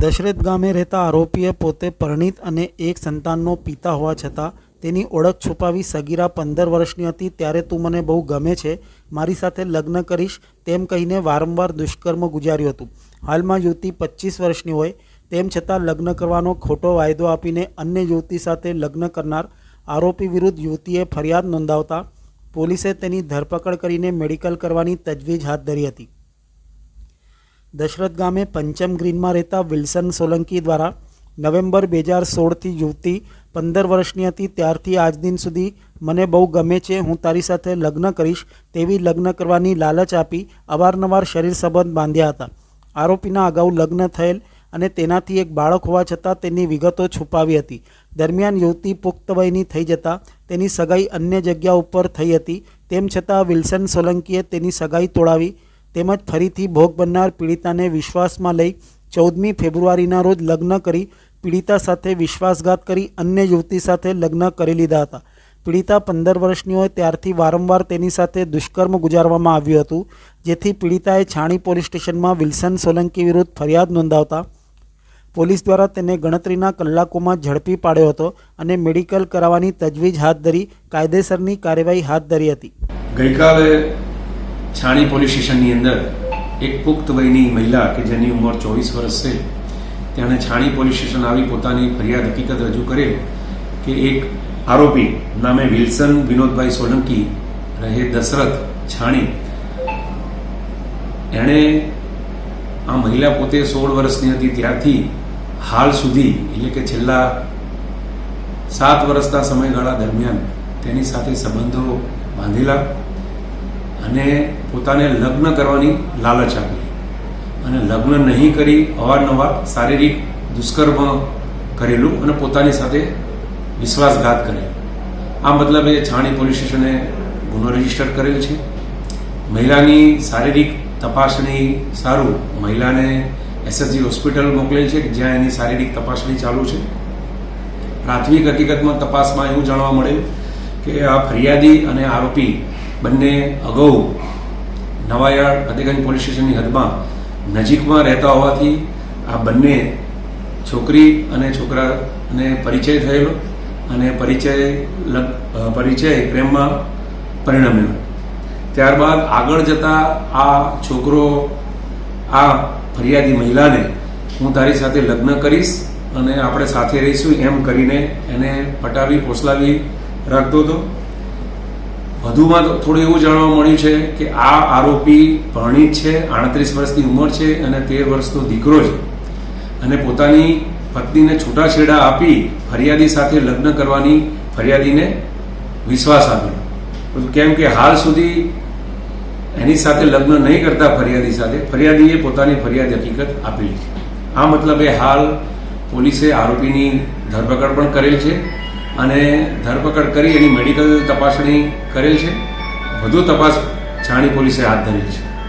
દશરથ ગામે રહેતા આરોપીએ પોતે પરિણીત અને એક સંતાનનો પિતા હોવા છતાં તેની ઓળખ છુપાવી સગીરા પંદર વર્ષની હતી. ત્યારે તું મને બહુ ગમે છે, મારી સાથે લગ્ન કરીશ તેમ કહીને વારંવાર દુષ્કર્મ ગુજાર્યું હતું. હાલમાં યુવતી પચીસ વર્ષની હોય તેમ છતાં લગ્ન કરવાનો ખોટો વાયદો આપીને અન્ય યુવતી સાથે લગ્ન કરનાર આરોપી વિરુદ્ધ યુવતીએ ફરિયાદ નોંધાવતા પોલીસે તેની ધરપકડ કરીને મેડિકલ કરવાની તજવીજ હાથ ધરી હતી. દશરથ ગામે પંચમ ગ્રીનમાં રહેતા વિલ્સન સોલંકી દ્વારા નવેમ્બર બે હજાર સોળથી યુવતી પંદર વર્ષની હતી. ત્યારથી આજ દિન સુધી મને બહુ ગમે છે. હું તારી સાથે લગ્ન કરીશ તેવી લગ્ન કરવાની લાલચ આપી અવારનવાર શરીર સંબંધ બાંધ્યા હતા. આરોપીના અગાઉ લગ્ન થયેલ અને તેનાથી એક બાળક હોવા છતાં તેની વિગતો છુપાવી હતી. દરમિયાન યુવતી પુખ્ત વયની થઈ જતાં તેની સગાઈ અન્ય જગ્યા ઉપર થઈ હતી. તેમ છતાં વિલ્સન સોલંકીએ તેની સગાઈ તોડાવી તેમજ ફરીથી ભોગ બનનાર પીડિતાને વિશ્વાસમાં લઈ ચૌદમી ફેબ્રુઆરીના રોજ લગ્ન કરી પીડિતા સાથે વિશ્વાસઘાત કરી અન્ય યુવતી સાથે લગ્ન કરી લીધા હતા. પીડિતા પંદર વર્ષની હોય ત્યારથી વારંવાર તેની સાથે દુષ્કર્મ ગુજારવામાં આવ્યું હતું, જેથી પીડિતાએ છાણી પોલીસ સ્ટેશનમાં વિલ્સન સોલંકી વિરુદ્ધ ફરિયાદ નોંધાવતા પોલીસ દ્વારા તેને ગણતરીના કલાકોમાં ઝડપી પાડ્યો હતો અને મેડિકલ કરાવવાની તજવીજ હાથ ધરી કાયદેસરની કાર્યવાહી હાથ ધરી હતી. ગઈકાલે છાણી પોલીસ સ્ટેશનની અંદર એક પુખ્ત વયની મહિલા કે જેની ઉંમર ચોવીસ વર્ષ છે, તેણે છાણી પોલીસ સ્ટેશન આવી પોતાની ફરિયાદ હકીકત રજૂ કરેલ કે એક આરોપી નામે વિલ્સન વિનોદભાઈ સોલંકી રહે દશરથ છાણી. એણે આ મહિલા પોતે સોળ વર્ષની હતી, ત્યારથી હાલ સુધી, એટલે કે છેલ્લા સાત વર્ષના સમયગાળા દરમિયાન તેની સાથે સંબંધો બાંધેલા અને પોતાને લગ્ન કરવાની લાલચ આપી. અને લગ્ન નહીં કરી, અવારનવાર શારીરિક દુષ્કર્મ કરેલું અને પોતાની સાથે વિશ્વાસઘાત કરેલો આ મતલબે છાણી પોલીસ સ્ટેશને ગુનો રજિસ્ટર કરેલ છે. મહિલાની શારીરિક તપાસણી સારું. મહિલાને એસએસજી હોસ્પિટલ મોકલેલ છે જ્યાં એની શારીરિક તપાસણી ચાલુ છે. પ્રાથમિક હકીકતમાં તપાસમાં એવું જાણવા મળેલ કે આ ફરિયાદી અને આરોપી બંને અગાઉ નવાયાળ ફતેગંજ પોલીસ સ્ટેશનની હદમાં નજીકમાં રહેતા હોવાથી આ બંને છોકરી અને છોકરાને પરિચય થયેલો અને પરિચય પરિચય પ્રેમમાં પરિણમ્યો ત્યારબાદ આગળ જતા આ છોકરો, આ ફરિયાદી મહિલાને હું તારી સાથે લગ્ન કરીશ અને આપણે સાથે રહીશું એમ કરીને એને પટાવી, પોસલાવી રાખતો હતો. વધુમાં થોડું એવું જાણવા મળ્યું છે કે આ આરોપી ભણિત છે, આડત્રીસ વર્ષની ઉંમર છે અને તેર વર્ષનો દીકરો છે. અને પોતાની પત્નીને છૂટાછેડા આપી ફરિયાદી સાથે લગ્ન કરવાની ફરિયાદીને વિશ્વાસ આપ્યો. કેમ કે હાલ સુધી એની સાથે લગ્ન નહીં કરતા ફરિયાદી સાથે, ફરિયાદીએ પોતાની ફરિયાદ હકીકત આપેલી છે. આ મતલબે હાલ પોલીસે આરોપીની ધરપકડ પણ કરેલ છે. અને ધરપકડ કરી એની મેડિકલ તપાસણી કરેલ છે. વધુ તપાસ છાણી પોલીસે હાથ ધરેલ છે.